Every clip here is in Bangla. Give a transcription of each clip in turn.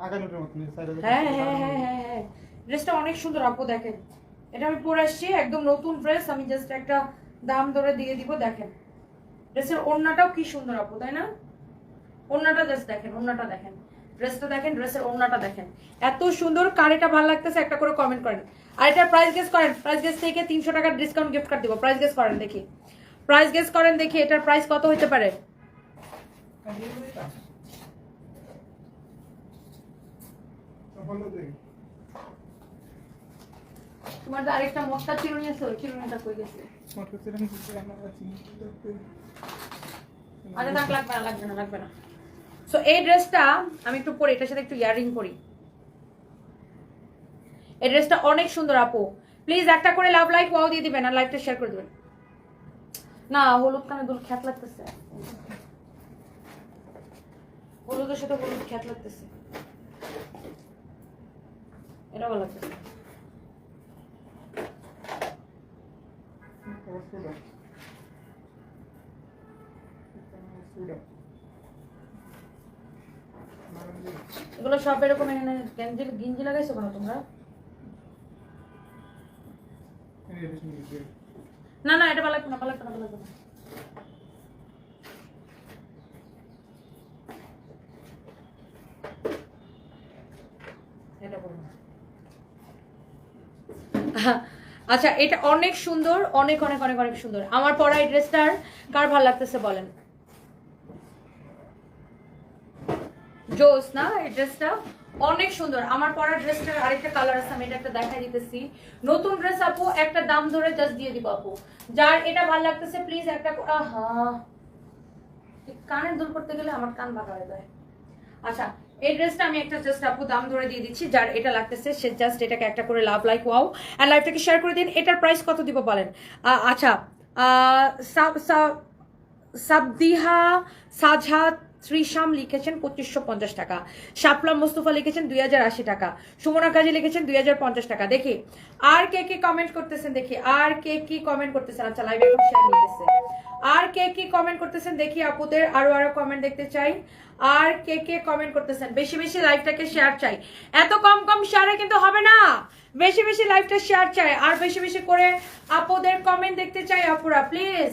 সাইডে হ্যাঁ হ্যাঁ হ্যাঁ হ্যাঁ হ্যাঁ। ড্রেসটা অনেক সুন্দর আপু দেখেন। এটা আমি পরে আসছি একদম নতুন ড্রেস আমি জাস্ট একটা দাম ধরে দিয়ে দিব দেখেন। ড্রেসের ওড়নাটাও কি সুন্দর আপু তাই না? ওড়নাটা জাস্ট দেখেন ওড়নাটা দেখেন। ড্রেসটা দেখেন ড্রেসের ওড়নাটা দেখেন। এত সুন্দর কার এটা ভালো লাগতেছে একটা করে কমেন্ট করেন। আর এটা প্রাইস গেস করেন প্রাইস গেস থেকে তিনশো টাকার ডিসকাউন্ট গিফট কার্ড দিব প্রাইস গেস করেন দেখি। প্রাইস গেস করেন দেখি এটার প্রাইস কত হতে পারে? তোমার তো আরেকটা মশলা চিরুনি আছে ওই চিরুনিটা কই গেছে? আচ্ছা থাক লাগবে না লাগবে না লাগবে না। সো এই ড্রেসটা আমি একটু পরি এটার সাথে একটু ইয়ারিং করি। এই ড্রেসটা অনেক সুন্দর আপু। প্লিজ একটা করে লাভ লাইক ওয়াও দিয়ে দিবেন আর লাইকটা শেয়ার করে দিবেন। না হলুদ কানে দুল খ্যাত লাগতেছে। হলুদের সাথে হলুদ খ্যাত লাগতেছে। এটা ভালো লাগতেছে এগুলো সব এরকম এখানে গেঞ্জি গিঞ্জি লাগাইছো কেন তোমরা? না না এটা ভালো লাগবে না ভালো লাগবে না ভালো লাগবে না এটা বলব না। আচ্ছা এটা অনেক সুন্দর, অনেক অনেক অনেক অনেক সুন্দর। আমার পরা এই ড্রেসটার কার ভালো লাগতেছে বলেন? জোস না এই ড্রেসটা? অনেক সুন্দর। আমার পরা ড্রেসটার আরেকটা কালার আছে, আমি এটা একটা দেখাই দিতেছি। নতুন ড্রেস আপু, একটা দাম ধরে জাস্ট দিয়ে দিব আপু। যার এটা ভালো লাগতেছে প্লিজ একটা আহা। কানের দুল করতে গেলে আমার কান বাঁকা হয়ে যায়। আচ্ছা এই ড্রেসটা আমি একটা জাস্ট আপু দাম ধরে দিয়ে দিচ্ছি, যার এটা লাগতেছে, সে জাস্ট এটাকে একটা করে লাভ লাইক ওয়াও আর লাইভটাকে শেয়ার করে দিন। এটার প্রাইস কত দিব বলেন? আচ্ছা সাব- সাব- সাবদিহা সাজহাত ত্রিশাম লিখেছেন পঁচিশশো পঞ্চাশ টাকা। শাপলা মোস্তফা লিখেছেন দুই হাজার আশি টাকা। সুমনা কাজী লিখেছেন দুই হাজার পঞ্চাশ টাকা। দেখি, আর কে কি কমেন্ট করতেছেন? দেখি, আর কে কি কমেন্ট করতেছেন? আচ্ছা লাইভে এখন শেয়ার নিতেছে। আর কে কি কমেন্ট করতেছেন? দেখি, আপুদের আরও আরও কমেন্ট দেখতে চাই। আর কে কে কমেন্ট করতেছেন? বেশি বেশি লাইভটাকে শেয়ার চাই। এত কম কম শেয়ারে কিন্তু হবে না। বেশি বেশি লাইভটা শেয়ার চাই, আর বেশি বেশি করে আপুদের কমেন্ট দেখতে চাই আপুরা প্লিজ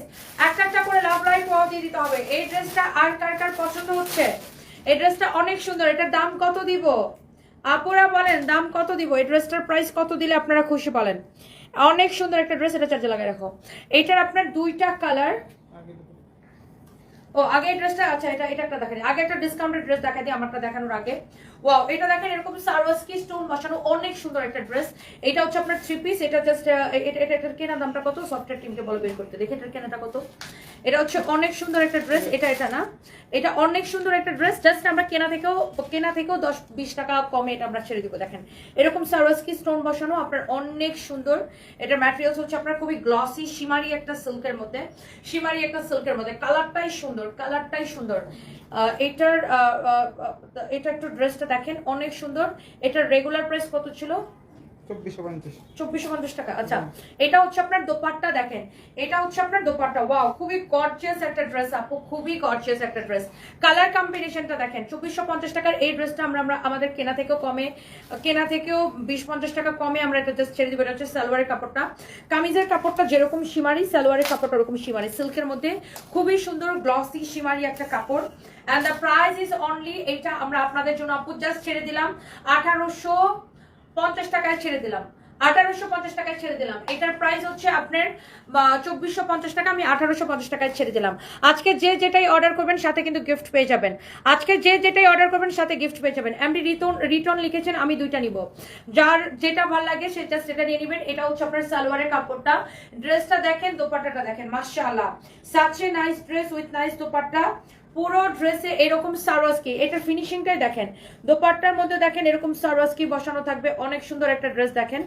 একটা একটা করে লাভ লাইভ দিয়ে দিতে হবে। এই ড্রেসটা আর কার কার পছন্দ হচ্ছে? এই ড্রেসটা অনেক সুন্দর। এটার দাম কত দিব? আপুরা বলেন, দাম কত দিব? এই ড্রেসটার প্রাইস কত দিলে আপনারা খুশি বলেন? অনেক সুন্দর একটা ড্রেস এটা চার্জে লাগাই রাখো। এইটার আপনার দুইটা কালার ও, আগে ড্রেসটা আচ্ছা এটা এটা একটা দেখাই আগে একটা ডিসকাউন্টেড ড্রেস দেখা দিই, আমারটা দেখানোর আগে। ওয়াও এটা দেখেন, এরকম সারওয়াসকি স্টোন বসানো অনেক সুন্দর একটা ড্রেস এটা হচ্ছে আপনার থ্রি পিস এটা জাস্ট এটা এটা, এটার কেনা দামটা কত? সফটওয়্যার টিমকে বলে বের করতে। দেখে এটার কেনাটা কত? এটা হচ্ছে অনেক সুন্দর একটা ড্রেস এটা এটা না? এটা অনেক সুন্দর একটা ড্রেস জাস্ট আমরা কেনা থেকেও কেনা থেকেও দশ, বিশ টাকা কমে এটা আমরা ছেড়ে দিব, দেখেন। এরকম সারওয়াসকি স্টোন বসানো আপনার অনেক সুন্দর। এটার ম্যাটেরিয়ালস হচ্ছে আপনার খুবই গ্লসি শিমারি একটা সিল্কের মধ্যে। শিমারি একটা সিল্কের মধ্যে। কালারটাই সুন্দর কালারটাই সুন্দর। এটার এটা একটু ড্রেসটা দেখেন অনেক সুন্দর। এটার রেগুলার প্রাইস কত ছিল? চব্বিশশো পঞ্চাশ। টাকা আচ্ছা। এটা হচ্ছে আপনার দোপাট্টা, দেখেন। এটা হচ্ছে আপনার দোপাট্টা। খুবই একটা ড্রেস আপু, খুবই একটা ড্রেস কালার দেখেন, চব্বিশশো পঞ্চাশ টাকার এই ড্রেসটা আমরা আমাদের কেনা থেকেও কমে, কেনা থেকেও বিশ পঞ্চাশ টাকা কমে আমরা এটা জাস্ট ছেড়ে এটা হচ্ছে সালোয়ারের কাপড়টা। কামিজের কাপড়টা যেরকম সীমারি, সালোয়ারের কাপড়টা ওরকম সীমারি। সিল্কের মধ্যে খুবই সুন্দর গ্লসি সীমারি একটা কাপড়। And the price is only এটা আমরা আপনাদের জন্য, আপু জাস্ট ছেড়ে দিলাম। আঠারোশো পঞ্চাশ টাকায় ছেড়ে দিলাম। আঠারোশো পঞ্চাশ টাকায় ছেড়ে দিলাম। এটার প্রাইস হচ্ছে আপনার চব্বিশশো পঞ্চাশ টাকা, আমি পঞ্চাশ টাকায় ছেড়ে দিলাম। আজকে যে যেটাই অর্ডার করবেন, সাথে কিন্তু গিফট পেয়ে যাবেন। আজকে যে যেটাই অর্ডার করবেন, সাথে গিফট পেয়ে যাবেন। এমনি রিটার্ন লিখেছেন, আমি দুইটা নিব। যার যেটা ভালো লাগে সেটা এটা নিয়ে নেবেন। এটা হচ্ছে আপনার সালোয়ারের কাপড়টা। ড্রেসটা দেখেন, দোপাট্টাটা দেখেন, মাশাআল্লাহ। Such a nice dress with nice dupatta. পুরো ড্রেসে এরকম সারোয়াজকি। এটা ফিনিশিংটাই দেখেন। দোপাট্টার মধ্যে দেখেন এরকম সারোয়াজকি বসানো থাকবে। অনেক সুন্দর একটা ড্রেস দেখেন।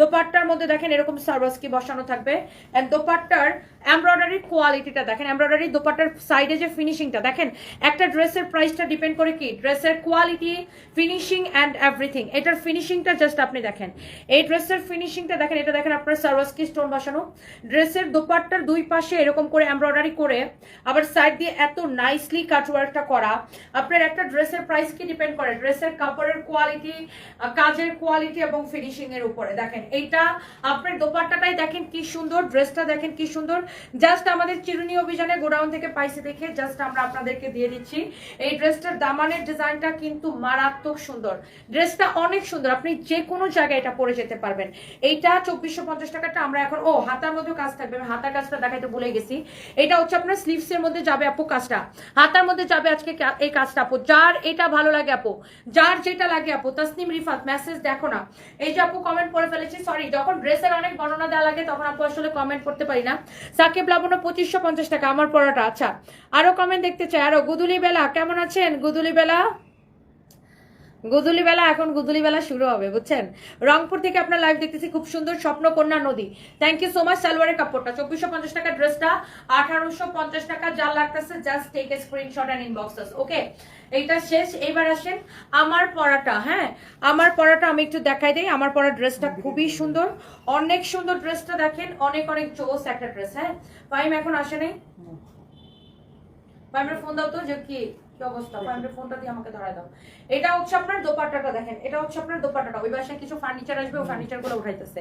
দোপাট্টার মধ্যে দেখেন এরকম সার্ভাসকি বসানো থাকবে। এন্ড দোপাট্টার এমব্রয়ডারির কোয়ালিটিটা দেখেন, এমব্রয়ডারি দোপাট্টার সাইডে যে ফিনিশিংটা, দেখেন, একটা ড্রেসের প্রাইসটা ডিপেন্ড করে কি? ড্রেসের কোয়ালিটি, ফিনিশিং অ্যান্ড এভরিথিং এটার ফিনিশিংটা জাস্ট আপনি দেখেন। এই ড্রেসের ফিনিশিংটা দেখেন, এটা দেখেন আপনার সার্ভাসকি স্টোন বসানো। ড্রেসের দোপাট্টার দুই পাশে এরকম করে এমব্রয়ডারি করে, আবার সাইড দিয়ে এত নাইসলি কাটওয়ার্কটা করা। আপনার একটা ড্রেসের প্রাইস কি ডিপেন্ড করে? ড্রেসের কাপড়ের কোয়ালিটি কাজের কোয়ালিটি এবং ফিনিশিংয়ের উপরে। দেখেন এইটা আপনার দোপাট্টাটাই দেখেন কি সুন্দর ড্রেসটা দেখেন কি সুন্দর। জাস্ট আমাদের চিরুনি অভিযানে গোডাউন থেকে পাইছে দেখে জাস্ট আমরা আপনাদেরকে দিয়ে দিচ্ছি। এই ড্রেসটার দামানের ডিজাইনটা কিন্তু মারাত্মক সুন্দর। ড্রেসটা অনেক সুন্দর, আপনি যে কোনো জায়গায় এটা পরে যেতে পারবেন। এইটা চব্বিশশো পঞ্চাশ টাকাটা আমরা এখন, ও, হাতার মধ্যে কাজ থাকবে, আমি হাতার কাজটা দেখাইতে ভুলে গেছি। এটা হচ্ছে আপনার স্লিভস এর মধ্যে যাবে আপু কাজটা। হাতার মধ্যে যাবে আজকে এই কাজটা আপু। যার এটা ভালো লাগে আপু, যার যেটা লাগে আপু, তাসনিম রিফাত মেসেজ দেখো না। এই যে আপু কমেন্ট করে ফেলেছি সরি যখন ড্রেসের অনেক বর্ণনা দেওয়া লাগে, তখন আপু আসলে কমেন্ট করতে পারি না। সাকিব লাবণ্য পঁচিশশো পঞ্চাশ টাকা, আমার পড়াটা আচ্ছা। আরও কমেন্ট দেখতে চাই। আরও, গুদুলি বেলা, কেমন আছেন? গুদুলি বেলা? গুদুলি বেলা এখন গুদুলি বেলা শুরু হবে, বুঝছেন? রংপুর থেকে আপনার লাইভ দেখতেছি, খুব সুন্দর স্বপ্নকন্যা নদী। থ্যাংক ইউ সো মাচ সালোয়ারের কাপড়টা। চব্বিশশো পঞ্চাশ টাকা ড্রেসটা, আঠারোশো পঞ্চাশ টাকা যা লাগতেছে just take a screenshot and inboxes okay এইটা শেষ, এইবার আসেন, আমার পড়াটা হ্যাঁ? আমার পড়াটা আমি একটু দেখাই দিই, আমার পড়া ড্রেসটা খুবই সুন্দর। অনেক সুন্দর ড্রেসটা দেখেন, অনেক অনেক জোস একটা ড্রেস হ্যাঁ? পাইম এখন আসে নাই পাইমের ফোন দাও তো, যে কি? কি অবস্থা? পাইমের ফোনটা দিয়ে আমাকে ধরায় দাও। এটা হচ্ছে আপনার দোপাট্টাটা দেখেন এটা হচ্ছে আপনার দোপাট্টাটা। ওই বাসায় কিছু ফার্নিচার আসবে ওই ফার্নিচারগুলো উঠাইতেছে।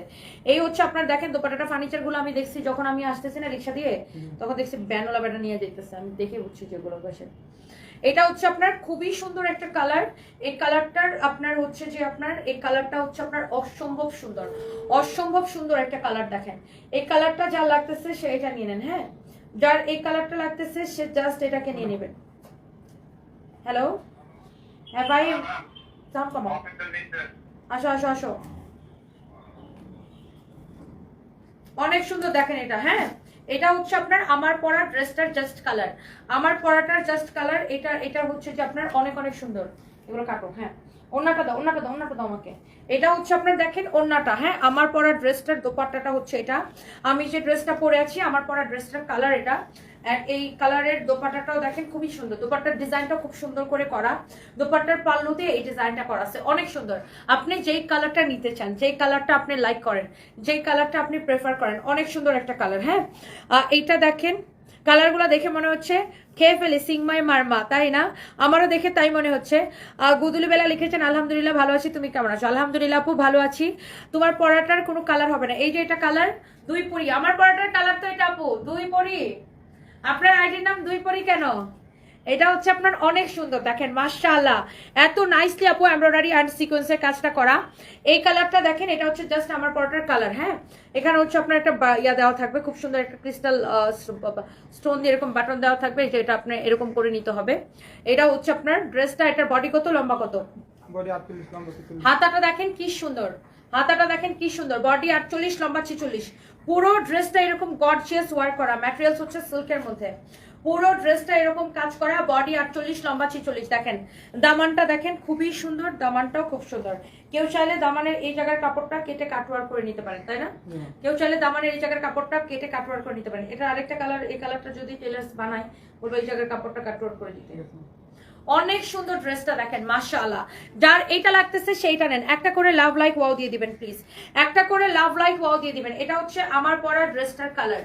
এই হচ্ছে আপনার দেখেন দোপাট্টাটা ফার্নিচারগুলো আমি দেখছি যখন আমি আসতেছি না রিক্সা দিয়ে তখন দেখছি ব্যানওয়ালা ব্যাটা নিয়ে যেতেছে আমি দেখে বুঝছি যেগুলো বসে এটা হচ্ছে আপনার খুবই সুন্দর একটা কালার এই কালারটার আপনার হচ্ছে যে আপনার এই কালারটা হচ্ছে আপনার অসম্ভব সুন্দর। অসম্ভব সুন্দর একটা কালার দেখেন। এই কালারটা যা লাগতেছে সে এটা নিয়ে নেন হ্যাঁ? যার এই কালারটা লাগতেছে সে জাস্ট এটাকে নিয়ে নেবেন। হ্যালো হ্যাঁ ভাই সাউন্ড কমাও আসো আসো আসো। অনেক সুন্দর দেখেন এটা হ্যাঁ? এটা হচ্ছে আপনার আমার পরা ড্রেসটার জাস্ট কালার আমার পরাটার জাস্ট কালার এটা এটা হচ্ছে যে আপনার অনেক অনেক সুন্দর। এগুলো কাটো হ্যাঁ। ওন্নাটা দাও ওন্নাটা দাও ওন্নাটা দাও আমাকে। এটা হচ্ছে আপনার দেখেন ওন্নাটা হ্যাঁ? আমার পরা ড্রেসটার দোপাট্টাটা হচ্ছে এটা। আমি যে ড্রেসটা পরে আছি, আমার পরা ড্রেসটার কালার এটা। আর এই কালারের দোপাট্টাটাও দেখেন খুবই সুন্দর। দোপাট্টার ডিজাইনটা খুব সুন্দর করে করা। দোপাট্টার পাল্লুতে এই ডিজাইনটা করা আছে। অনেক সুন্দর। আপনি যেই কালারটা নিতে চান যেই কালারটা আপনি লাইক করেন যেই কালারটা আপনি প্রেফার করেন অনেক সুন্দর একটা কালার হ্যাঁ? এইটা দেখেন কালারগুলো দেখে মনে হচ্ছে খেয়ে ফেলি সিংমাই মারমা তাই না? আমারও দেখে তাই মনে হচ্ছে। আহ, গুদুলি বেলা লিখেছেন আলহামদুলিল্লাহ ভালো আছি তুমি কেমন আছো? আলহামদুলিল্লাহ আপু ভালো আছি। তোমার পরাটার কোনো কালার হবে না। এই যে এটা কালার দুই পরি। আমার পরাটার কালার তো এটা আপু দুই পরি। আপনার আইডির নাম দুই পরি কেন? এটা হচ্ছে আপনার অনেক সুন্দর। দেখেন মাশাআল্লাহ। এত নাইসলি আপু এমব্রয়ডারি অ্যান্ড সিকোয়েন্সের কাজটা করা। এই কালারটা দেখেন এটা হচ্ছে জাস্ট আমার পরটার কালার হ্যাঁ? এখানে হচ্ছে আপনার একটা ইয়া দেওয়া থাকবে খুব সুন্দর একটা ক্রিস্টাল স্টোন দিয়ে এরকম বাটন দেওয়া থাকবে এটা আপনার এরকম করে নিতে হবে। এটা হচ্ছে আপনার ড্রেসটা এটার বডি কত লম্বা কত? হাতাটা দেখেন কি সুন্দর। হাতাটা দেখেন কি সুন্দর। বডি আটচল্লিশ লম্বা ছিচল্লিশ। পুরো ড্রেসটা এরকম গর্জিয়াস ওয়ার্ক করা ম্যাটেরিয়ালস হচ্ছে সিল্কের মধ্যে। পুরো ড্রেসটা এরকম কাজ করা বডি আটচল্লিশ লম্বা ছিচল্লিশ। দেখেন দামানটা দেখেন খুবই সুন্দর দামানটাও খুব সুন্দর। কেউ চাইলে দামানের এই জায়গার কাপড়টা কেটে কাটওয়ার করে নিতে পারেন তাই না? কেউ চাইলে দামানের এই জায়গার কাপড়টা কেটে কাটওয়ার করে নিতে পারেন। এটা আরেকটা কালার এই কালারটা যদি টেলার্স বানায় বলব এই জায়গার কাপড়টা কাটওয়ার করে দিতে। আছে অনেক সুন্দর ড্রেসটা দেখেন মাশাআল্লাহ। যার এইটা লাগতেছে সেইটা নেন। একটা করে লাভ লাইক ওয়াও দিয়ে দিবেন প্লিজ একটা করে লাভ লাইক ওয়াও দিয়ে দিবেন। এটা হচ্ছে আমার পরা ড্রেসটার কালার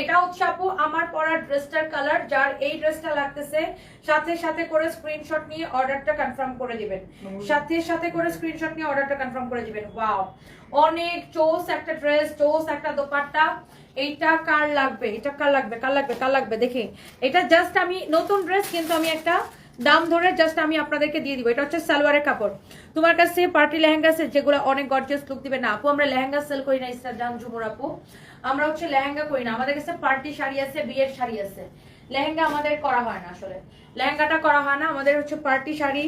এটা হচ্ছে আপু আমার পরা ড্রেসটার কালার যার এই ড্রেসটা লাগতেছে। সাথে সাথে করে স্ক্রিনশট নিয়ে অর্ডারটা কনফার্ম করে দিবেন। সাথে সাথে করে স্ক্রিনশট নিয়ে অর্ডারটা কনফার্ম করে দিবেন। ওয়াও অনেক চোস একটা ড্রেস চোস একটা দোপাট্টা। এইটা কার লাগবে? এটা কার লাগবে? কার লাগবে? কার লাগবে? দেখি। এটা জাস্ট আমি নতুন ড্রেস কিন্তু আমি একটা দাম ধরে জাস্ট আমি আপনাদেরকে দিয়ে দিব। এটা হচ্ছে সালোয়ারের কাপড়। তোমার কাছে পার্টি লেহেঙ্গা সেট যেগুলো অনেক গর্জিয়াস লুক দিবে। না, আপু, আমরা লেহেঙ্গা সেল করি না ইস্টার জান ঝুমুর আপু। আমরা হচ্ছে লেহেঙ্গা করি না। আমাদের কাছে পার্টি শাড়ি আছে, বিয়ের শাড়ি আছে। লেহেঙ্গা আমাদের করা হয় না আসলে। লেহেঙ্গাটা করা হয় না। আমাদের হচ্ছে পার্টি শাড়ি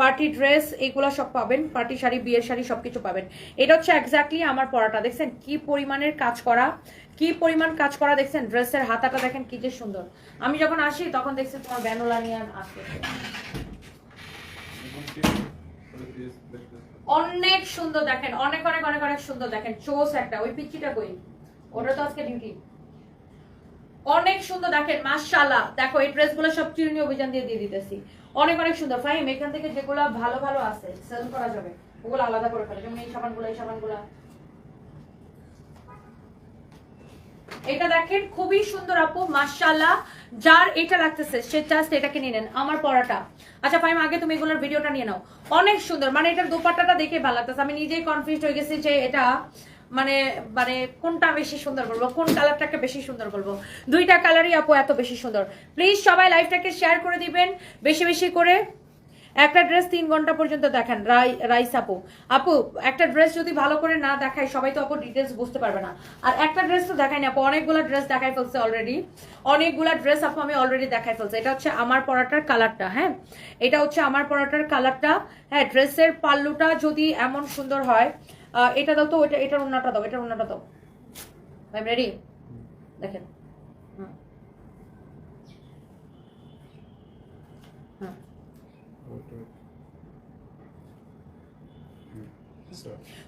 পার্টি ড্রেস এগুলো সব পাবেন। পার্টি শাড়ি, বিয়ের শাড়ি সবকিছু পাবেন। এটা হচ্ছে এক্স্যাক্টলি আমার পরাটা। দেখছেন কি পরিমাণের কাজ করা। কি পরিমাণ কাজ করা দেখছেন? ড্রেসের হাতাটা দেখেন কি যে সুন্দর। আমি যখন আসি, তখন দেখছি তোমার ব্যানোলা নিয়ে this. অনেক সুন্দর দেখেন, অনেক অনেক অনেক অনেক সুন্দর দেখেন। চোস একটা, ওই পিচ্চিটা কই? ওটা তো আজকে ডিউটি। অনেক সুন্দর দেখেন, মাশাআল্লাহ। দেখো, এই ড্রেসগুলো সব চিরুনি অভিযান দিয়ে দিয়ে দিতেছি। অনেক অনেক সুন্দর। ফাইম এখান থেকে যেগুলো ভালো ভালো আছে সেল করা যাবে, ওগুলো আলাদা করে ফেলে। যেমন এই সাবানগুলো এই সাবানগুলো। এটা দেখেন, খুবই সুন্দর আপু, মাশাআল্লাহ। যার এটা লাগতেছে, সে জাস্ট এটাকে নিয়ে নেন, আমার পড়াটা আচ্ছা ফাইম আগে তুমি এগুলোর ভিডিওটা নিয়ে নাও। অনেক সুন্দর মানে এটার দোপাট্টাটা দেখে ভালো লাগতেছে। আমি নিজেই কনফিউজ হয়ে গেছি যে এটা মানে মানে কোনটা বেশি সুন্দর বলব, কোন কালারটাকে বেশি সুন্দর বলব। দুইটা কালারই আপু এত বেশি সুন্দর। প্লিজ সবাই লাইভটাকে শেয়ার করে দিবেন, বেশি বেশি করে। একটা ড্রেস তিন ঘণ্টা পর্যন্ত দেখেন, রাই, রাইস আপু। আপু, একটা ড্রেস যদি ভালো করে না দেখায়, সবাই তো আপু ডিটেলস বুঝতে পারবে না। আর একটা ড্রেস তো দেখাই না আপু, অনেকগুলো ড্রেস দেখাই ফেলছে অলরেডি অনেকগুলা ড্রেস আপু আমি অলরেডি দেখাই ফেলছে। এটা হচ্ছে আমার পরাটার কালারটা হ্যাঁ? এটা হচ্ছে আমার পরাটার কালারটা হ্যাঁ ড্রেসের পাল্লুটা যদি এমন সুন্দর হয় এটা দাও তো, ওইটা, এটার উন্নাটা দাও, এটার উন্নাটা দাও। ভাই রেডি দেখেন।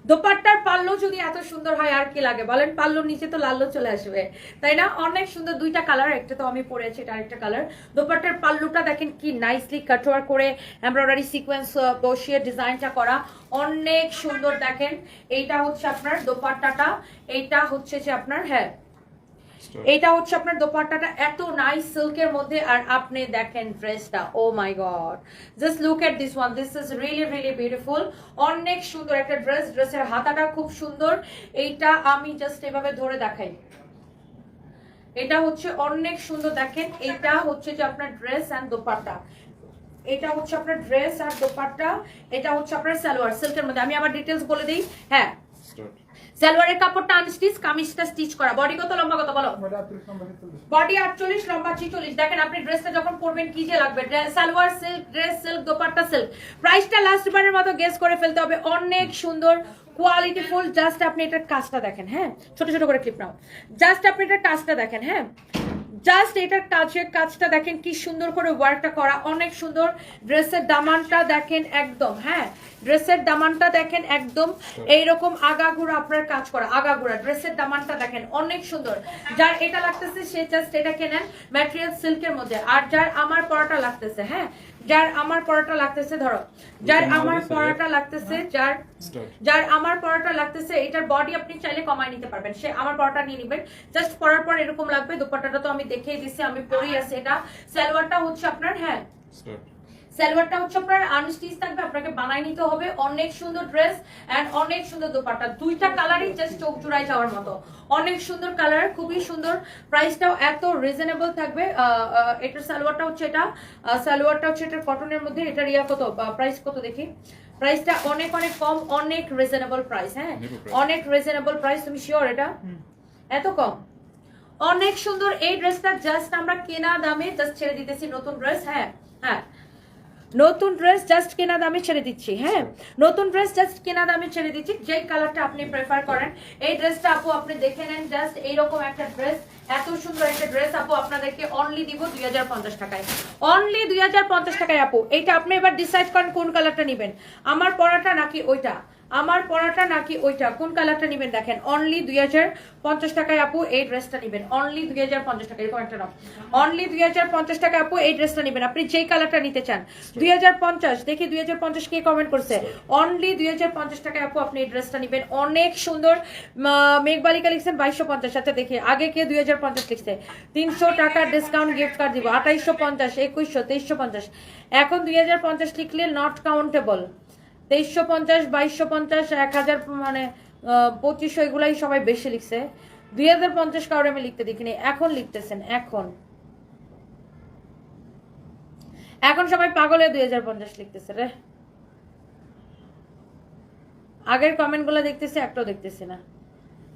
দোপাট্টার পাল্লো যদি এত সুন্দর হয়, আর কি লাগে? বলেন, পাল্লুর নিচে তো লাল্লো চলে আসবে। তাই না? অনেক সুন্দর দুইটা কালার একটা তো আমি পরেছি এটা আরেকটা কালার দোপাট্টার পাল্লোটা দেখেন কি নাইসলি কাটওয়ার করে এমব্রয়ডারি সিকোয়েন্স বসিয়ে ডিজাইনটা করা। অনেক সুন্দর দেখেন। এইটা হচ্ছে আপনার দোপাট্টাটা। এইটা হচ্ছে যে আপনার হ্যাঁ. এটা হচ্ছে আপনার দোপাট্টাটা এত নাইস সিল্কের মধ্যে, আর আপনি দেখেন ড্রেসটা ও my god just look at this one this is really really beautiful অনেক সুন্দর একটা ড্রেস ড্রেসের হাতাটা খুব সুন্দর। এইটা আমি জাস্ট এভাবে ধরে দেখাই। এটা হচ্ছে অনেক সুন্দর। দেখেন এটা হচ্ছে যে আপনার ড্রেস অ্যান্ড দোপাট্টা। এটা হচ্ছে আপনার ড্রেস আর দোপাট্টা। এটা হচ্ছে আপনার সালোয়ার। সিল্কের মধ্যে। আমি আবার ডিটেলস বলে দিই। হ্যাঁ. সালোয়ারের কাপড়টা আনস্টিচ কামিজটা স্টিচ করা। বডি কত লম্বা কত বলো? ওটা 38 নম্বর 46 বডি আটচল্লিশ লম্বা ছিচল্লিশ। দেখেন আপনি ড্রেসটা যখন পরবেন কি যে লাগবে? Salwar silk dress silk dupatta silk প্রাইসটা লাস্ট বারের মতো গেস করে ফেলতে হবে। অনেক সুন্দর কোয়ালিটি ফুল জাস্ট আপনি এটার কাজটা দেখেন হ্যাঁ? ছোট ছোট করে ক্লিপ নাও। জাস্ট আপনি এটার কাজটা দেখেন হ্যাঁ? জাস্ট এটার কাজের কাজটা দেখেন কি সুন্দর করে ওয়ার্কটা করা। অনেক সুন্দর ড্রেসের দামানটা দেখেন একদম হ্যাঁ? ড্রেসের দামানটা দেখেন একদম এইরকম আগাগুড়া আপনার কাজ করা আগাগুড়া ড্রেসের দামানটা দেখেন অনেক সুন্দর। যার এটা লাগতেছে সে জাস্ট এটা কেনেন ম্যাটেরিয়াল সিল্কের মধ্যে। আর যার আমার পরাটা লাগতেছে হ্যাঁ? যার আমার পরাটা লাগতেছে ধরো যার আমার পরাটা লাগতেছে যার যার আমার পরাটা লাগতেছে এটার বডি আপনি চাইলে কমায় নিতে পারবেন। সে আমার পরাটা নিয়ে নেবেন। জাস্ট পরার পর এরকম লাগবে দুপাট্টাটা তো আমি দেখেই দিছি আমি পরেই আছি এটা। সালোয়ারটা হচ্ছে আপনার হ্যাঁ. সালোয়ারটা হচ্ছে আপনার আনস্টিচ থাকবে আপনাকে বানাই নিতে হবে। অনেক সুন্দর ড্রেস এন্ড অনেক সুন্দর দোপাট্টা। দুইটা কালারই জাস্ট চোখ জুড়াই যাওয়ার মতো। অনেক সুন্দর কালার খুবই সুন্দর। প্রাইসটাও এত রিজনেবল থাকবে। এটার সালোয়ারটা হচ্ছে এটা। সালোয়ারটা হচ্ছে এটা কটনের মধ্যে। এটা ইয়া কত? প্রাইস কত দেখি? প্রাইসটা অনেক অনেক কম অনেক রিজনেবল প্রাইস হ্যাঁ? অনেক রিজনেবল প্রাইস তুমি শিওর এটা? এত কম? অনেক সুন্দর এই ড্রেসটা জাস্ট আমরা কেনা দামে জাস্ট ছেড়ে দিতেছি নতুন ড্রেস হ্যাঁ? নতুন ড্রেস জাস্ট কেনা দামে ছেড়ে দিচ্ছি হ্যাঁ? নতুন ড্রেস জাস্ট কেনা দামে ছেড়ে দিচ্ছি যেই কালারটা আপনি প্রেফার করেন। এই ড্রেসটা আপু আপনি দেখে নেন জাস্ট এইরকম একটা ড্রেস এত সুন্দর একটা ড্রেস আপু আপনাদেরকে অনলি দিব দুই হাজার পঞ্চাশ টাকায়। অনলি দুই হাজার পঞ্চাশ টাকায় আপু এইটা আপনি এবার ডিসাইড করেন কোন কালারটা নেবেন। আমার পরাটা নাকি ওইটা। আমার পরাটা নাকি ওইটা? কোন কালারটা নেবেন দেখেন? অনলি দুই হাজার পঞ্চাশ টাকায় আপু এই ড্রেসটা নেবেন। অনলি দুই হাজার পঞ্চাশ টাকা, এরকম একটা নাও অনলি দুই হাজার পঞ্চাশ টাকা আপু এই ড্রেসটা নেবেন। আপনি যেই কালারটা নিতে চান। দুই হাজার পঞ্চাশ, দেখি দুই হাজার পঞ্চাশ কে কমেন্ট করছে? অনলি দুই হাজার পঞ্চাশ টাকায় আপু আপনি এই ড্রেসটা নেবেন। অনেক সুন্দর মেঘবালিকা লিখছেন বাইশশো পঞ্চাশ সাথে দেখি, আগে কে দুই হাজার পঞ্চাশ লিখছে? তিনশো টাকার ডিসকাউন্ট গিফট কার্ড দিব। আঠাইশশো পঞ্চাশ, একুশশো, তেইশশো পঞ্চাশ। এখন দুই হাজার পঞ্চাশ লিখলে নট কাউন্টেবল তেইশশো পঞ্চাশ, বাইশশো পঞ্চাশ, এক হাজার মানে পঁচিশশো, এগুলাই সবাই বেশি লিখছে। দুই হাজার পঞ্চাশ কাউরে আমি লিখতে দেখিনি, এখন লিখতেছেন, এখন। এখন সবাই পাগলে দুই হাজার পঞ্চাশ লিখতেছে রে। আগের কমেন্টগুলো দেখতেছি, একটাও দেখতেছি না।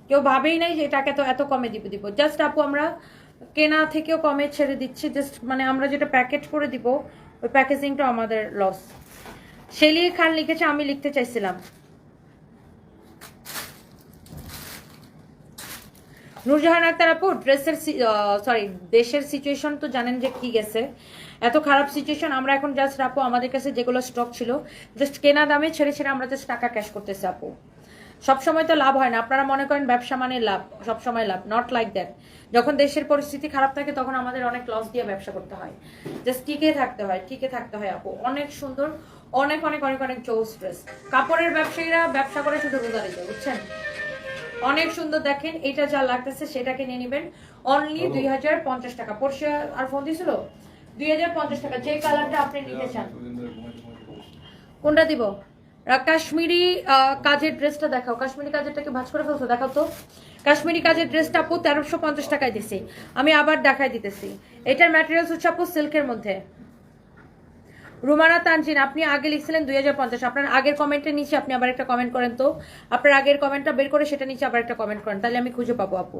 কেউ ভাবেই নাই যে এটাকে তো এত কমে দিব দিব। জাস্ট আপু, আমরা কেনা থেকেও কমে ছেড়ে দিচ্ছি, জাস্ট মানে আমরা যেটা প্যাকেট করে দিব, ওই প্যাকেজিংটা আমাদের লস শেলি খান লিখেছে, আমি লিখতে চাইছিলাম। নূরজাহান আক্তার আপু, ড্রেসের সরি দেশের সিচুয়েশন তো জানেন যে কি গেছে। এত খারাপ সিচুয়েশন আমরা এখন জাস্ট আপু, আমাদের কাছে যেগুলো স্টক ছিল জাস্ট কেনা দামে ছেড়ে ছেড়ে আমরা জাস্ট টাকা ক্যাশ করতেছি আপু। সবসময় তো লাভ হয় না, আপনারা মনে করেন ব্যবসা মানে লাভ, সবসময় লাভ নট লাইক দ্যাট যখন দেশের পরিস্থিতি খারাপ থাকে, তখন আমাদের অনেক লস দিয়ে ব্যবসা করতে হয়। জাস্ট টিকে থাকতে হয় টিকে থাকতে হয় আপু। অনেক সুন্দর অনেক অনেক অনেক অনেক চৌস ড্রেস কাপড়ের ব্যবসায়ীরা ব্যবসা করে শুধু রোজা রেখে বুঝছেন? অনেক সুন্দর দেখেন এটা যা লাগতেছে সেটাকে নিয়ে নেবেন। অনলি দুই হাজার পঞ্চাশ টাকা। পরশু আর ফোন দিয়েছিল? দুই হাজার পঞ্চাশ টাকা। যে কালারটা আপনি নিতে চান। কোনটা দিব? কাশ্মীরি কাজের ড্রেসটা দেখাও। কাশ্মীরি কাজেরটাকে ভাঁজ করে ফেলছো? দেখাও তো। কাশ্মীরি কাজের ড্রেসটা আপু তেরোশো পঞ্চাশ টাকায় দিছি। আমি আবার দেখাই দিতেছি। এটার ম্যাটেরিয়ালস হচ্ছে আপু সিল্কের মধ্যে। রুমানা তানজিন, আপনি আগে লিখছিলেন দুই হাজার পঞ্চাশ। আপনার আগের কমেন্টের নিচে আপনি আবার একটা কমেন্ট করেন তো। আপনার আগের কমেন্টটা বের করে সেটা নিচে আবার একটা কমেন্ট করেন। তাহলে আমি খুঁজে পাবো আপু।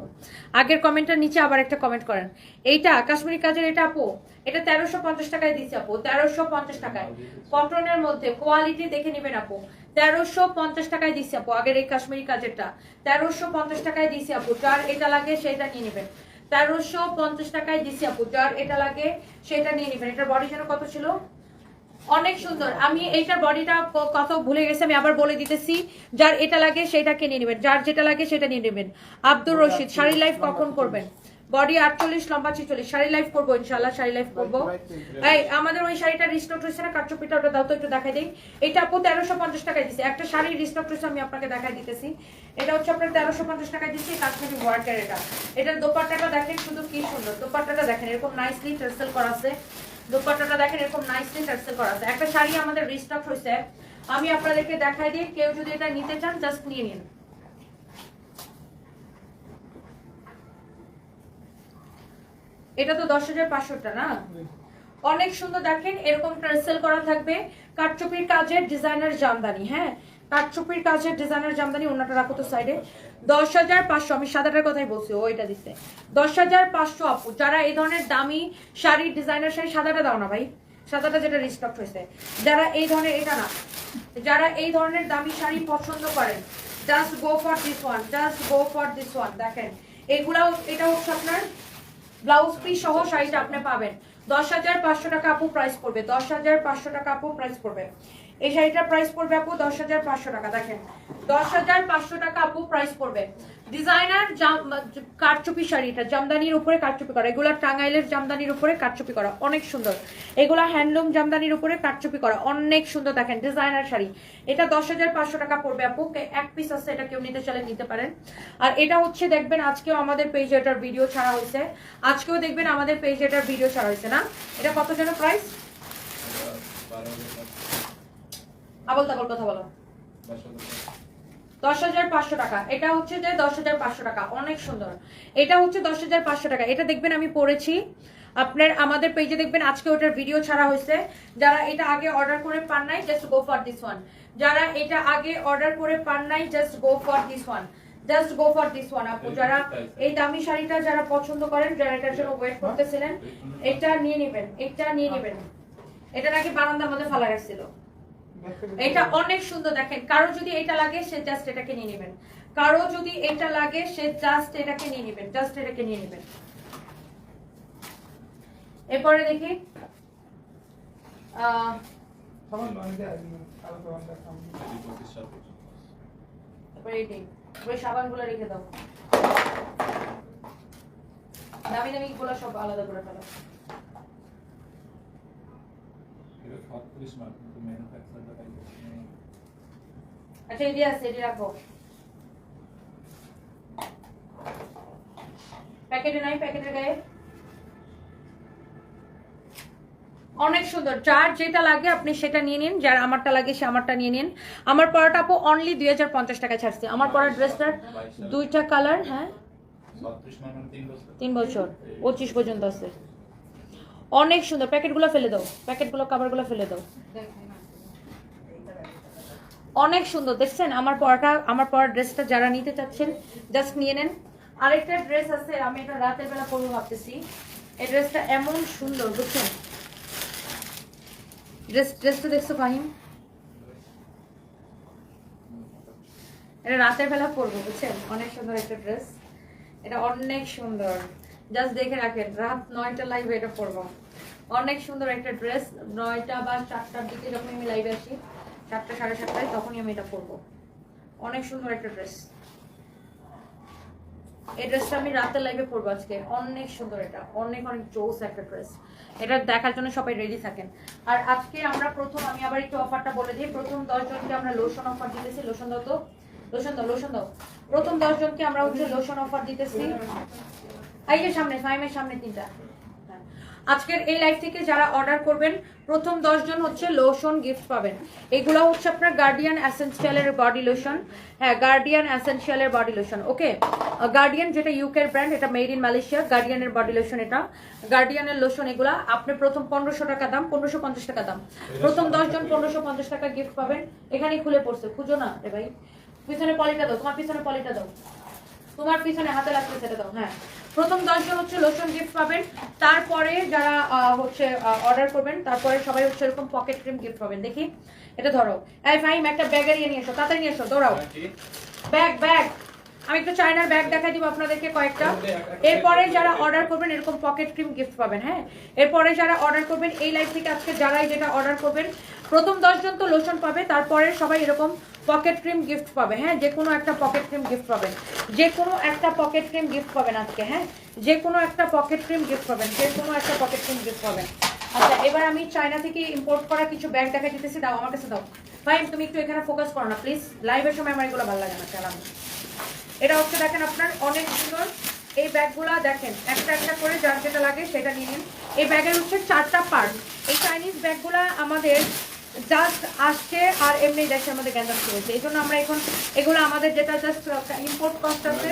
আগের কমেন্টটার নিচে আবার একটা কমেন্ট করেন। এইটা কাশ্মীরি কাজের এটা আপু, এটা তেরোশো পঞ্চাশ টাকায় দিচ্ছি আপু, তেরোশো পঞ্চাশ টাকায়। কটনের মধ্যে কোয়ালিটি দেখে নেবেন আপু। তেরোশো পঞ্চাশ টাকায় দিচ্ছি আপু আগের এই কাশ্মীরি কাজেরটা। তেরোশো পঞ্চাশ টাকায় দিচ্ছি আপু, যার এটা লাগে সেটা নিয়ে নেবেন। তেরোশো পঞ্চাশ টাকায় দিচ্ছি আপু, যার এটা লাগে সেটা নিয়ে নেবেন। এটার বডি যেন কত ছিল? অনেক সুন্দর। আমি এইটার বডিটা কত ভুলে গেছি আমি আবার বলে দিতেছি। যার এটা লাগে সেটা কিনে নেবেন যার যেটা লাগে সেটা নিয়ে নেবেন। আব্দুর রশিদ শাড়ি লাইফ কখন করবেন? বডি আটচল্লিশ লম্বা ছিচল্লিশ। শাড়ি লাইফ করব ইনশাল্লাহ শাড়ি লাইফ করব। এই আমাদের ওই শাড়িটা রিস্টক হয়েছে না? কাটচুপিটা ওটা দাও তো একটু দেখাই দিই। এটা আপু তেরোশো পঞ্চাশ টাকায় দিচ্ছে একটা শাড়ি রিস্টক হয়েছে আমি আপনাকে দেখাই দিতেছি। এটা হচ্ছে আপনার তেরোশো পঞ্চাশ টাকায় দিচ্ছি কাশ্মীরি ওয়ার্কের এটা। এটার দোপাট্টাটা দেখেন শুধু কি সুন্দর। দোপাট্টাটা দেখেন এরকম নাইসলি টার্সেল করা আছে। দোপাট্টাটা দেখেন, এরকম নাইসলি টার্সেল করা আছে। একটা শাড়ি আমাদের রিস্টক হয়েছে। আমি আপনাদেরকে দেখাই দিই, কেউ যদি এটা নিতে চান জাস্ট নিয়ে নিন। এটা তো দশ হাজার পাঁচশোটা, না? অনেক সুন্দর দেখেন, এরকম টার্সেল করা থাকবে। কাঠচুপির কাজের ডিজাইনার জামদানি হ্যাঁ? কাঠচুপির কাজের ডিজাইনার জামদানি অন্যটা রাখো তো সাইডে দশ হাজার পাঁচশো, আমি সাদাটার কথাই বলছি, ও এটা দিচ্ছে। দশ হাজার পাঁচশো আপু যারা এই ধরনের দামি শাড়ির ডিজাইনার শাড়ি, সাদাটা দাও না ভাই। সাদাটা যেটা রিস্টক হয়েছে। যারা এই ধরনের, এটা না, যারা এই ধরনের দামি শাড়ি পছন্দ করেন just go for this one just go for this one দেখেন। এগুলাও, এটা হচ্ছে আপনার ব্লাউজ পিস সহ শাড়িটা আপনি পাবেন। দশ হাজার পাঁচশো টাকা আপু প্রাইস পড়বে, দশ হাজার পাঁচশো টাকা আপু প্রাইস পড়বে। এই শাড়িটার প্রাইস পড়বে আপু দশ হাজার পাঁচশো টাকা, দেখেন। দশ হাজার পাঁচশো টাকা আপু প্রাইস পড়বে। ডিজাইনার কারচুপি শাড়িটা, জামদানির উপরে কারচুপি করা। এগুলা টাঙ্গাইলের জামদানির উপরে কারচুপি করা। অনেক সুন্দর। এগুলা হ্যান্ডলুম জামদানির উপরে কারচুপি করা। অনেক সুন্দর, দেখেন ডিজাইনার শাড়ি। এটা দশ হাজার পাঁচশো টাকা পড়বে আপু। এক পিস আছে, এটা কেউ নিতে চাইলে নিতে পারেন। আর এটা হচ্ছে, দেখবেন, আজকেও আমাদের পেজে এটার ভিডিও ছাড়া হয়েছে। আজকেও দেখবেন, আমাদের পেজে এটার ভিডিও ছাড়া হয়েছে না? এটা কত যেন প্রাইস আবল তাবল কথা বলো। দশ হাজার পাঁচশো টাকা। এটা হচ্ছে যে দশ হাজার পাঁচশো টাকা। অনেক সুন্দর। এটা হচ্ছে দশ হাজার পাঁচশো টাকা। এটা দেখবেন আমি পড়েছি। আপনার আমাদের পেজে দেখবেন আজকে ওটার ভিডিও ছাড়া হয়েছে। যারা এটা আগে অর্ডার করে পান নাই just go for this one যারা এটা আগে অর্ডার করে পান নাই just go for this one just go for this one আপু যারা এই দামি শাড়িটা যারা পছন্দ করেন যারা এটার জন্য ওয়েট করতেছিলেন এটা নিয়ে নেবেন। এটা নিয়ে নেবেন। এটা নাকি বারান্দার মধ্যে ফালা গেছিল এটা অনেক সুন্দর দেখেন কারও যদি এটা লাগে সে জাস্ট এটাকে নিয়ে নেবেন। কারও যদি এটা লাগে সে জাস্ট এটাকে নিয়ে নেবেন জাস্ট এটাকে নিয়ে নেবেন। এরপরে দেখি ওই সাবানগুলো রেখে দাও। দামি দামি গুলো সব আলাদা করে ফেলো। আচ্ছা এটি আছে এটি রাখো। প্যাকেটে নাই প্যাকেটের গায়ে? অনেক সুন্দর যার যেটা লাগে আপনি সেটা নিয়ে নিন যার আমারটা লাগে সে আমারটা নিয়ে নিন। আমার পরাটা আপু অনলি দুই হাজার পঞ্চাশ টাকা ছাড়ছে। আমার পরার ড্রেসটার দুইটা কালার হ্যাঁ? তিন বছর পঁচিশ পর্যন্ত আছে। অনেক সুন্দর। প্যাকেটগুলো ফেলে দাও। প্যাকেটগুলো কাভারগুলো ফেলে দাও। অনেক সুন্দর। দেখছেন? আমার পরাটা, আমার পরার ড্রেসটা যারা নিতে চাচ্ছেন জাস্ট নিয়ে নেন। আরেকটা ড্রেস আছে, আমি এটা রাতের বেলা পরবো ভাবতেছি। এই ড্রেসটা এমন সুন্দর, বুঝছেন? ড্রেস, ড্রেসটা দেখছ, ফাহিম? এটা রাতের বেলা পরবো, বুঝছেন? অনেক সুন্দর একটা ড্রেস। এটা অনেক সুন্দর। জাস্ট দেখে রাখেন, রাত নয়টা লাইভে এটা পরবো অনেক সুন্দর একটা ড্রেস নয়টা বা চারটার দিকে যখন আমি লাইভে আসি চারটা সাড়ে সাতটায় তখনই আমি এটা পরবো। অনেক সুন্দর একটা ড্রেস এই ড্রেসটা আমি রাতের লাইভে পরবো আজকে। অনেক সুন্দর এটা। অনেক অনেক জোস একটা ড্রেস এটা দেখার জন্য সবাই রেডি থাকেন। আর আজকে আমরা প্রথম, আমি আবার একটু অফারটা বলে দিই। প্রথম দশজনকে আমরা লোশন অফার দিতেছি। লোশন দাও তো। লোশন দাও লোশন দাও। প্রথম দশজনকে আমরা হচ্ছে লোশন অফার দিতেছি। এই যে সামনে ফাইমের সামনে তিনটা। আজকের এই লাইভ থেকে যারা অর্ডার করবেন, প্রথম দশ জন হচ্ছে লোশন গিফট পাবেন। এগুলো হচ্ছে আপনার গার্ডিয়ান অ্যাসেন্সিয়ালের বডি লোশন হ্যাঁ গার্ডিয়ান অ্যাসেন্সিয়ালের বডি লোশন ওকে গার্ডিয়ান যেটা ইউকের ব্র্যান্ড এটা মেড ইন মালয়েশিয়া গার্ডিয়ানের বডি লোশন এটা। গার্ডিয়ানের লোশন এগুলা, আপনি প্রথম পনেরোশো টাকা দাম, পনেরোশো পঞ্চাশ টাকা দাম। প্রথম দশ জন পনেরোশো পঞ্চাশ টাকা গিফট পাবেন। এখানেই খুলে পড়ছে, খুঁজো না রে ভাই। পিছনে পলিটা দাও, তোমার পিছনে পলিটা দাও। তোমার পিছনে হাতে লাগছে সেটা দাও হ্যাঁ। প্রথম দশজন হচ্ছে লোশন গিফট পাবেন তারপরে যারা হচ্ছে অর্ডার করবেন তারপরে সবাই হচ্ছে এরকম পকেট ক্রিম গিফট পাবেন। দেখি এটা ধরো। এই ফাইম একটা ব্যাগের ইয়ে নিয়ে এসো তাড়াতাড়ি নিয়ে এসো দৌড়াও। ব্যাগ ব্যাগ আমি একটু চায়নার ব্যাগ দেখাই দিব আপনাদেরকে কয়েকটা। এরপরে যারা অর্ডার করবেন এরকম পকেট ক্রিম গিফট পাবেন হ্যাঁ? এরপরে যারা অর্ডার করবেন এই লাইফ থেকে আজকে যারাই যেটা অর্ডার করবেন প্রথম দশজন তো লোশন পাবে তারপরে সবাই এরকম পকেট ক্রিম গিফট পাবে হ্যাঁ? যে কোনো একটা পকেট ক্রিম গিফট পাবেন। যে কোনো একটা পকেট ক্রিম গিফট পাবেন আজকে হ্যাঁ? যে কোনো একটা পকেট ক্রিম গিফট পাবেন যে কোনো একটা পকেট ক্রিম গিফট পাবেন। আচ্ছা এবার আমি চায়না থেকে ইম্পোর্ট করা কিছু ব্যাগ দেখা দিতেছি, দাও, আমার কাছে দাও। ভাই, তুমি একটু এখানে ফোকাস করো না প্লিজ লাইভের সময় আমার এগুলো ভালো লাগে না চালানো এটা হচ্ছে দেখেন আপনার অনেক সুন্দর এই ব্যাগগুলা দেখেন, একটা একটা করে যার যেটা লাগে সেটা নিয়ে নিন। এই ব্যাগের হচ্ছে চারটা পার্ট এই চাইনিজ ব্যাগগুলা আমাদের জাস্ট আসছে আর এমনি দেশে আমাদের গ্যান্ডাম করেছে এই জন্য আমরা এখন এগুলো আমাদের যেটা জাস্ট ইম্পোর্ট কস্ট আছে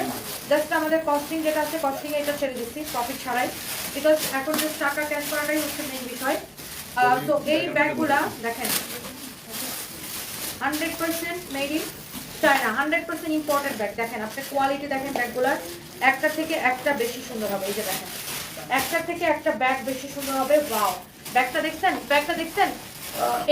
জাস্ট আমাদের কস্টিং যেটা আছে কস্টিং এটা ছেড়ে দিচ্ছি প্রফিট ছাড়াই। বিকজ এখন জাস্ট টাকা ক্যাশ করাটাই হচ্ছে মেইন বিষয়। তো এই ব্যাগগুলা, দেখেন hundred percent made in China hundred percent important bag দেখেন আপনি কোয়ালিটি দেখেন ব্যাগগুলার একটা থেকে একটা বেশি সুন্দর হবে, এই যে দেখেন। একটা থেকে একটা ব্যাগ বেশি সুন্দর হবে ওয়াও ব্যাগটা দেখছেন? ব্যাগটা দেখছেন?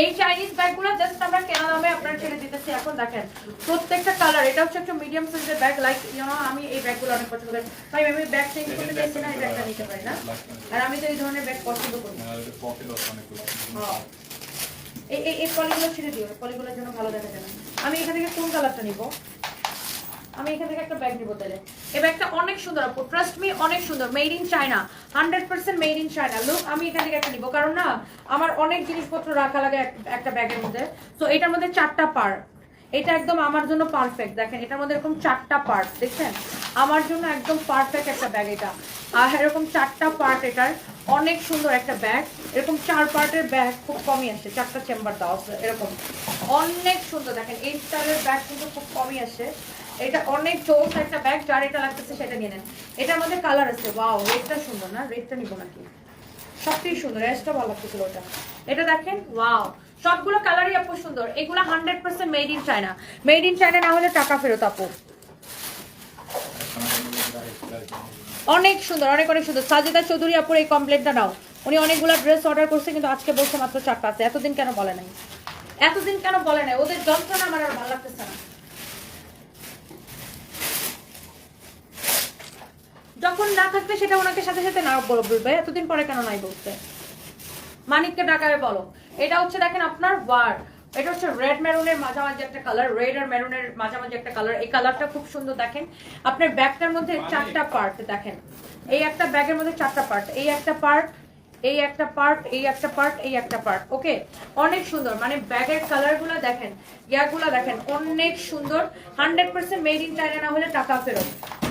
এই চাইনিজ ব্যাগগুলো জাস্ট আমরা কেনা দামে আপনার ছেড়ে দিতেছি। এখন দেখেন প্রত্যেকটা কালার এটা হচ্ছে একটা মিডিয়াম সাইজের ব্যাগ লাইক ইউনো আমি এই ব্যাগগুলো অনেক পছন্দ করি। ভাই আমি ব্যাগ চেঞ্জ করতে চাইছি না এই ব্যাগটা নিতে পারি না। আর আমি তো এই ধরনের ব্যাগ পছন্দ করি। হ্যাঁ। এই এই পলিগুলো ছেড়ে দিও পলিগুলোর জন্য ভালো দেখা যাবে আমি এখান থেকে কোন কালারটা নিব? আমি এখান থেকে একটা ব্যাগ নিব তাহলে এই ব্যাগটা অনেক সুন্দর, আপু। ট্রাস্ট মি অনেক সুন্দর। Made in China hundred percent made in China look আমি এখান থেকে একটা নিব। কারণ না, আমার অনেক জিনিসপত্র রাখা লাগে একটা ব্যাগের মধ্যে। তো এটার মধ্যে চারটা পার্ট এটা একদম আমার জন্য পারফেক্ট দেখেন, এটার মধ্যে এরকম চারটা পার্ট দেখছেন? আমার জন্য একদম পারফেক্ট একটা ব্যাগ এটা। আর এরকম চারটা পার্ট এটার অনেক সুন্দর একটা ব্যাগ এরকম চার পার্টের ব্যাগ খুব কমই আসে। চারটা চেম্বার আছে এরকম। অনেক সুন্দর। দেখেন, এই স্টাইলের ব্যাগ কিন্তু খুব কমই আসে। এটা অনেক চৌস একটা ব্যাগ যার এটা লাগতেছে সেটা নিয়ে নেন। এটার মধ্যে কালার আছে ওয়াও রেডটা সুন্দর না? রেডটা নিব নাকি? সবটাই সুন্দর অ্যাশটা ভালো লাগতেছিল ওটা। এটা দেখেন ওয়াও সবগুলো কালারই আপু সুন্দর। এগুলো hundred percent made in China made in China না হলে টাকা ফেরত আপু। অনেক সুন্দর, অনেক অনেক সুন্দর। সাজিদা চৌধুরী আপুর এই কমপ্লেনটা নাও। উনি অনেকগুলো ড্রেস অর্ডার করছে, কিন্তু আজকে বলছে মাত্র চারটা আছে। এতদিন কেন বলে নাই? এতদিন কেন বলে নাই? ওদের যন্ত্রণা আমার আর ভালো লাগতেছে না। যখন না থাকবে সেটা ওনাকে সাথে সাথে না বল- বলবে এতদিন পরে কেন নাই বলতে? মানিককে ডাকাবে বলো। এটা হচ্ছে দেখেন আপনার ওয়ার এটা হচ্ছে রেড মেরুনের মাঝামাঝি একটা কালার রেড আর মেরুনের মাঝামাঝি একটা কালার এই কালারটা খুব সুন্দর দেখেন। আপনার ব্যাগটার মধ্যে চারটা পার্ট দেখেন। এই একটা ব্যাগের মধ্যে চারটা পার্ট এই একটা পার্ট এই একটা পার্ট এই একটা পার্ট এই একটা পার্ট ওকে অনেক সুন্দর। মানে ব্যাগের কালার কালারগুলো দেখেন ইয়াগুলো দেখেন অনেক সুন্দর। Hundred percent made in China না হলে টাকা ফেরত।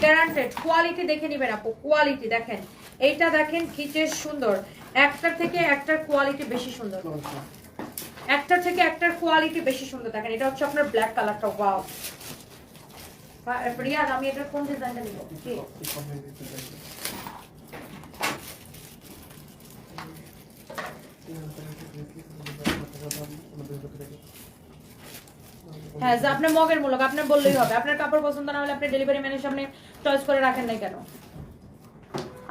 গ্যারান্টেড কোয়ালিটি দেখে নিবেন আপু কোয়ালিটি দেখেন। এইটা দেখেন কি সুন্দর। একটার থেকে একটার কোয়ালিটি বেশি সুন্দর। একটার থেকে একটার কোয়ালিটি বেশি সুন্দর। দেখেন, এটা হচ্ছে আপনার ব্ল্যাক কালারটা ওয়াও রিয়াজ আমি এটার কোন ডিজাইনটা নিব? কি? হ্যাঁ যে আপনার মগের মূলক আপনার বললেই হবে। আপনার কাপড় পছন্দ না হলে আপনি ডেলিভারি ম্যানের সামনে চয়েস করে রাখেন নাই কেন?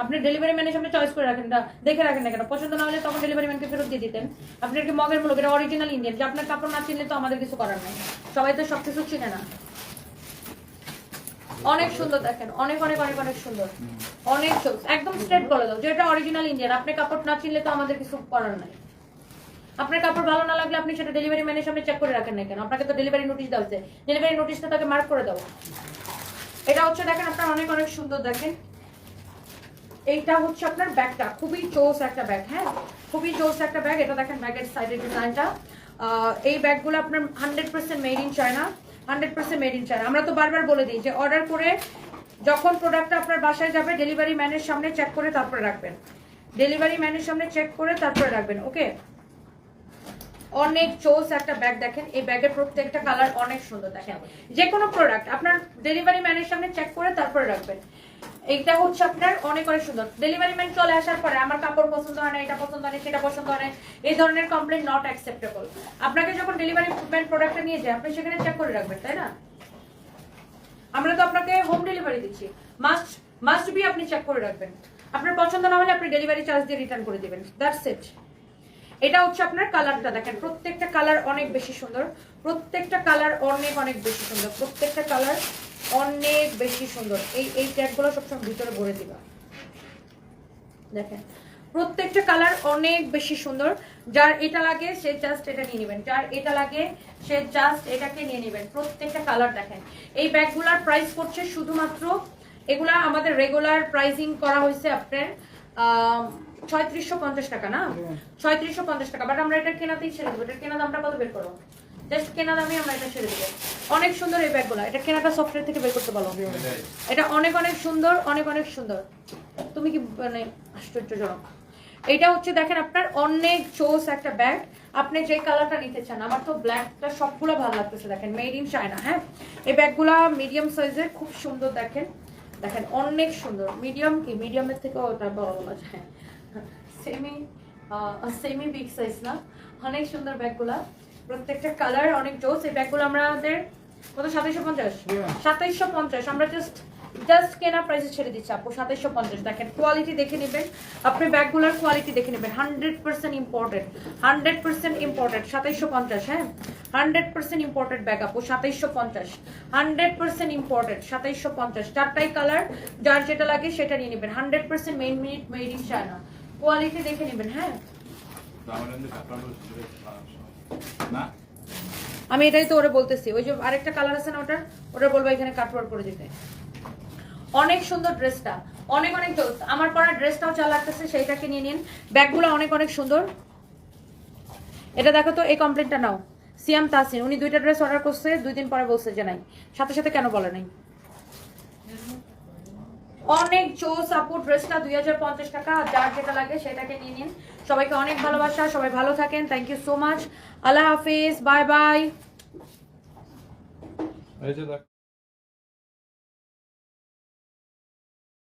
আপনি ডেলিভারি ম্যানের সামনে চয়েস করে রাখেন না দেখে রাখেন না কেন? পছন্দ না হলে তখন ডেলিভারি ম্যানকে ফেরত দিয়ে দিতেন। আপনার কি মগের মূলক? এটা অরিজিনাল ইন্ডিয়ান যে আপনার কাপড় না চিনলে তো আমাদের কিছু করার নাই। সবাই তো সবকিছু চিনে না। অনেক সুন্দর দেখেন অনেক অনেক অনেক অনেক সুন্দর। অনেক একদম স্ট্রেট বলে দাও যেটা অরিজিনাল ইন্ডিয়ান আপনি কাপড় না চিনলে তো আমাদের কিছু করার নাই। আপনার কাপড় ভালো না লাগলে আপনি সেটা ডেলিভারি ম্যানের সামনে চেক করে রাখেন না কেন? আপনাকে তো ডেলিভারি নোটিশ দেওয়া হচ্ছে ডেলিভারি নোটিশটা তাকে মার্ক করে দাও। এটা হচ্ছে দেখেন, আপনার অনেক অনেক সুন্দর দেখেন। এইটা হচ্ছে আপনার ব্যাগটা। খুবই চোস একটা ব্যাগ হ্যাঁ? খুবই চোস একটা ব্যাগ এটা দেখেন ব্যাগের সাইডের ডিজাইনটা। এই ব্যাগগুলো আপনার hundred percent made in China hundred percent made in China আমরা তো বারবার বলে দিই যে অর্ডার করে যখন প্রোডাক্টটা আপনার বাসায় যাবে ডেলিভারি ম্যানের সামনে চেক করে তারপরে রাখবেন। ডেলিভারি ম্যানের সামনে চেক করে তারপরে রাখবেন ওকে অনেক চোস একটা ব্যাগ দেখেন। এই ব্যাগের প্রত্যেকটা কালার অনেক সুন্দর দেখেন। যে কোনো প্রোডাক্ট আপনার ডেলিভারি ম্যানের সামনে চেক করে তারপরে রাখবেন। এইটা হচ্ছে আপনার অনেক অনেক সুন্দর। ডেলিভারি ম্যান চলে আসার পরে আমার কাপড় পছন্দ হয় না, এটা পছন্দ হয় সেটা পছন্দ হয় এই ধরনের কমপ্লেন নট অ্যাকসেপ্টেবল আপনাকে যখন ডেলিভারি ম্যান প্রোডাক্টটা নিয়ে যায়, আপনি সেখানে চেক করে রাখবেন, তাই না? আমরা তো আপনাকে হোম ডেলিভারি দিচ্ছি। মাস্ট মাস্ট বি আপনি চেক করে রাখবেন। আপনার পছন্দ না হলে আপনি ডেলিভারি চার্জ দিয়ে রিটার্ন করে দেবেন। দ্যাটস ইট এটা হচ্ছে আপনার কালারটা দেখেন, প্রত্যেকটা কালার অনেক বেশি সুন্দর, প্রত্যেকটা কালার অনেক অনেক বেশি সুন্দর, প্রত্যেকটা কালার অনেক বেশি সুন্দর। এই এই ট্যাগগুলো সবসময় ভিতরে ভরে দিবা। দেখেন, প্রত্যেকটা কালার অনেক বেশি সুন্দর, যার এটা লাগে সে জাস্ট এটা নিয়ে নেবেন, যার এটা লাগে সে জাস্ট এটাকে নিয়ে নেবেন, প্রত্যেকটা কালার দেখেন। এই ব্যাগগুলার প্রাইস করছে শুধুমাত্র, এগুলা আমাদের রেগুলার প্রাইসিং করা হয়েছে আপনার ছয়ত্রিশশো পঞ্চাশ টাকা না? ছয়ত্রিশশো পঞ্চাশ টাকা। বাট আমরা এটা কেনাতেই ছেড়ে দেবো। এটা কেনা দামটা কত বের করো? জাস্ট কেনা দামে আমরা এটা ছেড়ে দেবো। অনেক সুন্দর এই ব্যাগগুলো এটা কেনাটা সফটওয়্যার থেকে বের করতে পারো এটা অনেক অনেক সুন্দর অনেক অনেক সুন্দর। তুমি কি মানে আশ্চর্যজনক। এটা হচ্ছে দেখেন আপনার অনেক চোস একটা ব্যাগ আপনি যে কালারটা নিতে চান আমার তো ব্ল্যাকটা সবগুলো ভালো লাগতেছে দেখেন মেড ইন চায়না হ্যাঁ? এই ব্যাগগুলা মিডিয়াম সাইজের খুব সুন্দর দেখেন। দেখেন অনেক সুন্দর। মিডিয়াম কি? মিডিয়ামের থেকেও ওটা বড় বলা যায় সেমি সেমি বিগ সাইজ না। অনেক সুন্দর ব্যাগগুলা প্রত্যেকটা কালার অনেক জোস এই ব্যাগগুলো আমাদের কত? সাতাইশো পঞ্চাশ? সাতাইশো সাতাইশশো পঞ্চাশ। আমরা জাস্ট জাস্ট কেনা প্রাইসে ছেড়ে দিচ্ছে আপু সাতাইশশো পঞ্চাশ। দেখেন কোয়ালিটি দেখে নেবেন। আপনি ব্যাগগুলোর কোয়ালিটি দেখে নেবেন। Hundred percent important hundred percent important সাতাইশশো পঞ্চাশ হ্যাঁ? হান্ড্রেড পার্সেন্ট ইম্পর্টেন্ট ব্যাগ আপু সাতাইশশো পঞ্চাশ। হান্ড্রেড পার্সেন্ট ইম্পর্টেন্ট সাতাইশশো পঞ্চাশ। চারটাই কালার যার যেটা লাগে সেটা নিয়ে নেবেন। Hundred percent main minute made in China quality দেখে নেবেন হ্যাঁ? না? আমি এটাই তো ওরা বলতেছি। ওই যে আরেকটা কালার আছে না ওটার? ওটা বলব এখানে কাটওয়ার করে দিতে। অনেক সুন্দর ড্রেসটা অনেক অনেক আমার পরা ড্রেসটাও যা লাগতেছে সেইটাকে নিয়ে নিন। ব্যাগগুলো অনেক অনেক সুন্দর। এটা দেখো তো, এই কমপ্লেনটা নাও। সিয়াম তাসিন, উনি দুইটা ড্রেস অর্ডার করছে, দুই দিন পরে বলছে যে নাই। সাথে সাথে কেন বলে নাই? অনেক জোস আপু ড্রেসটা দুই হাজার পঞ্চাশ টাকা, যার যেটা লাগে সেটাকে নিয়ে নিন। সবাইকে অনেক ভালোবাসা, সবাই ভালো থাকেন। থ্যাংক ইউ সো মাচ আল্লাহ হাফিজ বাই বাই